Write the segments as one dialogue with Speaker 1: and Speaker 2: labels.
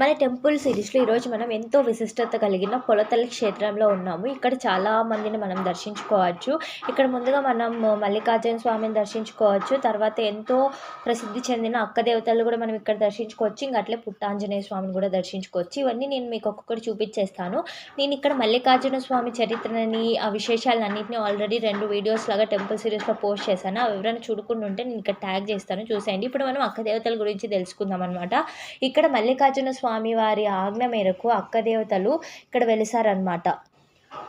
Speaker 1: మన టెంపుల్ సిరీస్లో ఈరోజు మనం ఎంతో విశిష్టత కలిగిన పొలతల క్షేత్రంలో ఉన్నాము. ఇక్కడ చాలా మందిని మనం దర్శించుకోవచ్చు. ఇక్కడ ముందుగా మనం మల్లికార్జున స్వామిని దర్శించుకోవచ్చు. తర్వాత ఎంతో ప్రసిద్ధి చెందిన అక్క దేవతలు కూడా మనం ఇక్కడ దర్శించుకోవచ్చు. ఇంకా అట్లే పుట్టాంజనేయ స్వామిని కూడా దర్శించుకోవచ్చు. ఇవన్నీ నేను మీకు ఒక్కొక్కటి చూపించేస్తాను. నేను ఇక్కడ మల్లికార్జున స్వామి చరిత్రని ఆ విశేషాలన్నింటినీ ఆల్రెడీ రెండు వీడియోస్ లాగా టెంపుల్ సిరీస్లో పోస్ట్ చేశాను. అవి ఎవరైనా చూడకుండా ఉంటే నేను ఇక్కడ ట్యాగ్ చేస్తాను. చూసేయండి. ఇప్పుడు మనం అక్క దేవతల గురించి తెలుసుకుందాం అనమాట ఇక్కడ మల్లికార్జున స్వామి వారి ఆజ్ఞ మేరకు అక్క దేవతలు ఇక్కడ వెలిసారనమాట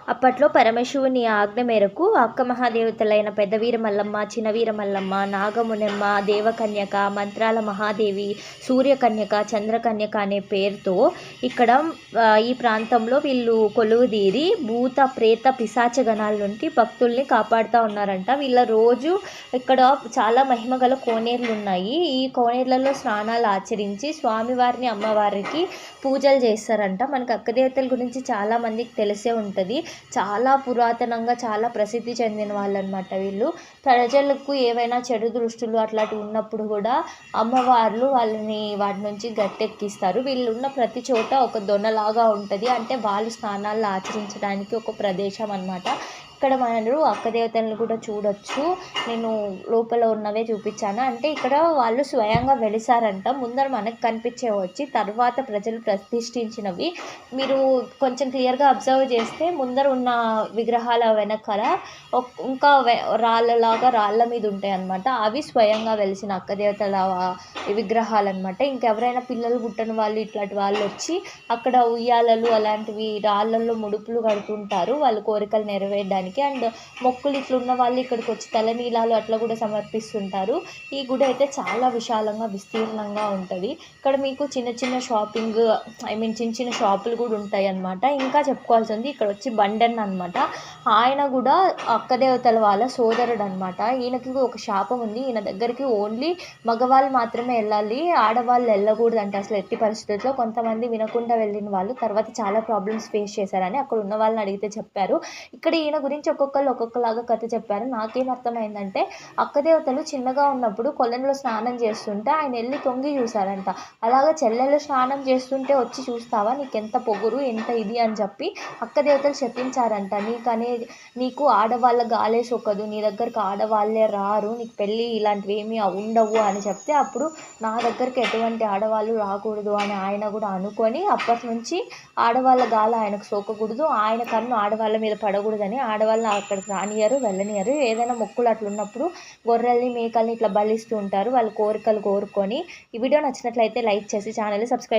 Speaker 1: అప్పట్లో పరమశివుని ఆజ్ఞ మేరకు అక్క మహాదేవతలైన పెద్దవీర మల్లమ్మ చిన్నవీర మల్లమ్మ నాగమునమ్మ దేవకన్యక మంత్రాల మహాదేవి సూర్యకన్యక చంద్రకన్యక అనే పేరుతో ఇక్కడ ఈ ప్రాంతంలో వీళ్ళు కొలువుదీరి భూత ప్రేత పిశాచ గణాల నుండి భక్తుల్ని కాపాడుతూ ఉన్నారంట. వీళ్ళ రోజు ఇక్కడ చాలా మహిమ గల కోనేర్లు ఉన్నాయి. ఈ కోనేర్లలో స్నానాలు ఆచరించి స్వామివారిని అమ్మవారికి పూజలు చేస్తారంట. మనకు అక్క దేవతల గురించి చాలామందికి తెలిసే ఉంటుంది. చాలా పురాతనంగా చాలా ప్రసిద్ధి చెందిన వాళ్ళు అనమాట వీళ్ళు. ప్రజలకు ఏవైనా చెడు దృష్టులు అట్లాంటివి ఉన్నప్పుడు కూడా అమ్మవార్లు వాళ్ళని వాటి నుంచి గట్టెక్కిస్తారు. వీళ్ళు ఉన్న ప్రతి చోట ఒక దొనలాగా ఉంటుంది. అంటే వాళ్ళు స్నానాలు ఆచరించడానికి ఒక ప్రదేశం అన్నమాట ఇక్కడ మనరు అక్క దేవతలను కూడా చూడొచ్చు. నేను లోపల ఉన్నవే చూపించాను. అంటే ఇక్కడ వాళ్ళు స్వయంగా వెలిసారంట. ముందర మనకు కనిపించే వచ్చి తర్వాత ప్రజలు ప్రతిష్ఠించినవి. మీరు కొంచెం క్లియర్గా అబ్జర్వ్ చేస్తే ముందర ఉన్న విగ్రహాల వెనకాల ఇంకా రాళ్ళలాగా రాళ్ళ మీద ఉంటాయి అన్నమాట అవి స్వయంగా వెలిసిన అక్క దేవతల విగ్రహాలు అనమాట ఇంకెవరైనా పిల్లలు పుట్టని వాళ్ళు ఇట్లాంటి వాళ్ళు వచ్చి అక్కడ ఉయ్యాలలు అలాంటివి రాళ్ళల్లో ముడుపులు కడుతుంటారు. వాళ్ళ కోరికలు నెరవేయడానికి అండ్ మొక్కులు ఇట్లా ఉన్న వాళ్ళు ఇక్కడికి వచ్చి తలనీలాలు అట్లా కూడా సమర్పిస్తుంటారు. ఈ గుడి అయితే చాలా విశాలంగా విస్తీర్ణంగా ఉంటుంది. ఇక్కడ మీకు చిన్న చిన్న షాపింగ్ ఐ మీన్ చిన్న చిన్న షాపులు కూడా ఉంటాయి అన్నమాట ఇంకా చెప్పుకోవాల్సింది ఇక్కడ వచ్చి బండన్ అనమాట ఆయన కూడా అక్క దేవతల వాళ్ళ సోదరుడు అనమాట ఈయనకి ఒక శాపం ఉంది. ఈయన దగ్గరికి ఓన్లీ మగవాళ్ళు మాత్రమే వెళ్ళాలి. ఆడవాళ్ళు వెళ్ళకూడదు అంటే అసలు ఎట్టి పరిస్థితుల్లో. కొంతమంది వినకుండా వెళ్ళిన వాళ్ళు తర్వాత చాలా ప్రాబ్లమ్స్ ఫేస్ చేశారని అక్కడ ఉన్న వాళ్ళని అడిగితే చెప్పారు. ఇక్కడ ఈయన గురించి ఒక్కొక్కరు ఒక్కొక్కలాగా కథ చెప్పారు. నాకేం అర్థమైందంటే అక్కదేవతలు చిన్నగా ఉన్నప్పుడు కొలంలో స్నానం చేస్తుంటే ఆయన వెళ్ళి తొంగి చూశారంట. అలాగా చెల్లెలు స్నానం చేస్తుంటే వచ్చి చూస్తావా? నీకు ఎంత పొగురు ఎంత ఇది అని చెప్పి అక్కదేవతలు చెప్పించారంట. నీకనే నీకు ఆడవాళ్ళ గాలే సొక్కదు నీ దగ్గరకు ఆడవాళ్ళే రారు. నీకు పెళ్ళి ఇలాంటివి ఏమీ ఉండవు అని చెప్తే అప్పుడు నా దగ్గరికి ఎటువంటి ఆడవాళ్ళు రాకూడదు అని ఆయన కూడా అనుకొని అప్పటి నుంచి ఆడవాళ్ళ గాల ఆయనకు సోకకూడదు. ఆయన కన్ను ఆడవాళ్ళ మీద పడకూడదని ఆడవాళ్ళని అక్కడికి రానియరు వెళ్ళనియరు ఏదైనా మొక్కులు అట్లా ఉన్నప్పుడు గొర్రెల్ని మేకల్ని ఇట్లా బలిస్తూ ఉంటారు. వాళ్ళ కోరికలు కోరుకొని ఈ వీడియో నచ్చినట్లయితే లైక్ చేసి ఛానల్ని సబ్స్క్రైబ్